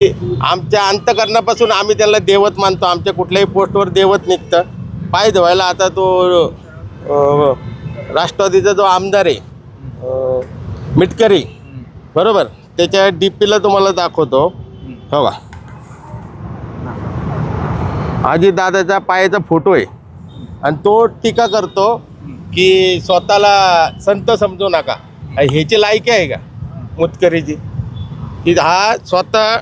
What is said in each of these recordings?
आमच्या अंतकरणापासून आम्ही त्यांना देवत मानतो. आमच्या कुठल्याही पोस्टवर देवत निघतं. पाय धुवायला आता तो राष्ट्रवादीचा जो आमदार आहे मिटकरी बरोबर? त्याच्या डी पीला तुम्हाला दाखवतो. हो का? आजी पायाचा फोटो आहे. आणि तो टीका करतो की स्वतःला संत समजू नका. ह्याची लायकी आहे का? मुतकरीची की हा स्वतः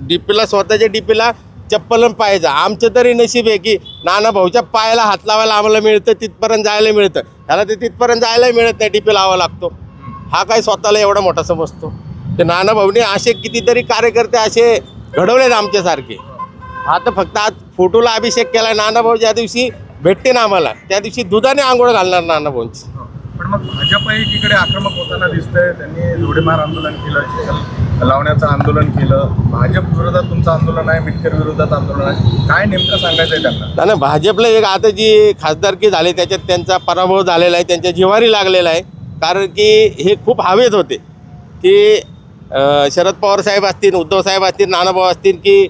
डीपीला स्वतःच्या डीपीला चप्पल पाहायचा आमचं तरी नशीब आहे की नाना भाऊच्या पायाला हात लावायला आम्हाला मिळतं तिथपर्यंत जायला मिळतं. त्याला ते तिथपर्यंत जायला मिळत नाही डीपी लावा लागतो. हा काय स्वतःला एवढा मोठा समजतो? ते नाना भाऊने असे कितीतरी कार्यकर्ते असे घडवलेत आमच्यासारखे. आता फक्त आज फोटोला अभिषेक केला नाना भाऊ ज्या दिवशी भेटते ना आम्हाला त्या दिवशी दुधाने आंघोळ घालणार नाना भाऊंची. पण मग भाजप एकीकडे आक्रमक होताना दिसतंय. त्यांनी जोडेमार आंदोलन केलं. लावण्याचं आंदोलन केलं. भाजप विरोधात तुमचं आंदोलन आहे मिटकर विरोधात आंदोलन आहे. काय नेमकं सांगायचं आहे त्यांना? नाही भाजपला एक आता जी खासदारकी झाली त्याच्यात त्यांचा पराभव झालेला आहे त्यांच्या जिवारी लागलेला आहे. कारण की हे खूप हवेत होते की शरद पवार साहेब असतील उद्धव साहेब असतील नानाभाऊ असतील की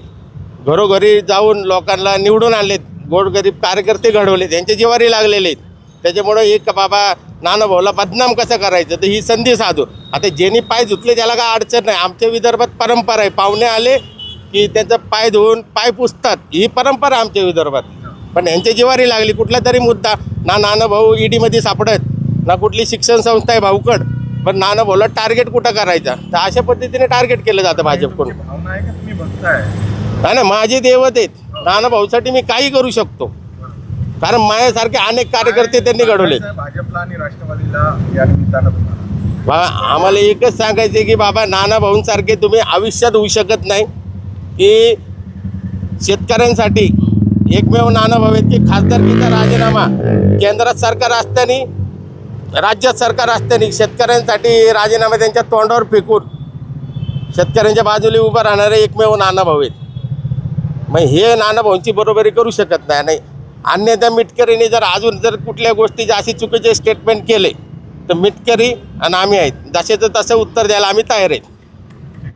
घरोघरी जाऊन लोकांना निवडून आणलेत. गोरगरीब कार्यकर्ते घडवले त्यांच्या जिवारी लागलेले आहेत. त्याच्यामुळं एक बाबा नानाभाऊला बदनाम कसं करायचं? तर ही संधी साधू. आता ज्यांनी पाय धुतले त्याला काय अडचण नाही. आमच्या विदर्भात परंपरा आहे. पाहुणे आले की त्यांचा पाय धुवून पाय पुसतात. ही परंपरा आमच्या विदर्भात. पण यांच्या जिवारी लागली. कुठला तरी मुद्दा. ना नाना भाऊ ईडीमध्ये सापडत ना कुठली शिक्षण संस्था आहे भाऊकड. पण नाना भाऊला टार्गेट कुठं करायचा? तर अशा पद्धतीने टार्गेट केलं जातं भाजपकडून. नाही ना माझे देवत आहेत. नाना भाऊसाठी मी काही करू शकतो. कारण माझ्यासारखे अनेक कार्यकर्ते त्यांनी घडवले. भाजपला आणि राष्ट्रवादीला या निमित्तानं तुम्हाला? बा आम्हाला एकच सांगायचं की बाबा नाना भाऊंसारखे तुम्ही आयुष्यात होऊ शकत नाही. की शेतकऱ्यांसाठी एकमेव नाना भाऊ आहेत की खासदारकीचा राजीनामा केंद्रात सरकार असताना राज्यात सरकार असताना शेतकऱ्यांसाठी राजीनामा त्यांच्या तोंडावर फेकून शेतकऱ्यांच्या बाजूला उभं राहणारे एकमेव नाना भाऊ आहेत. मग हे नाना भाऊंची बरोबरी करू शकत नाही. अन्यथा मिटकरीने जर अजून जर कुठल्या गोष्टीचे अशी चुकीचे स्टेटमेंट केले तर मिटकरी आणि आम्ही आहेत. जसेचं तसं उत्तर द्यायला आम्ही तयार आहेत.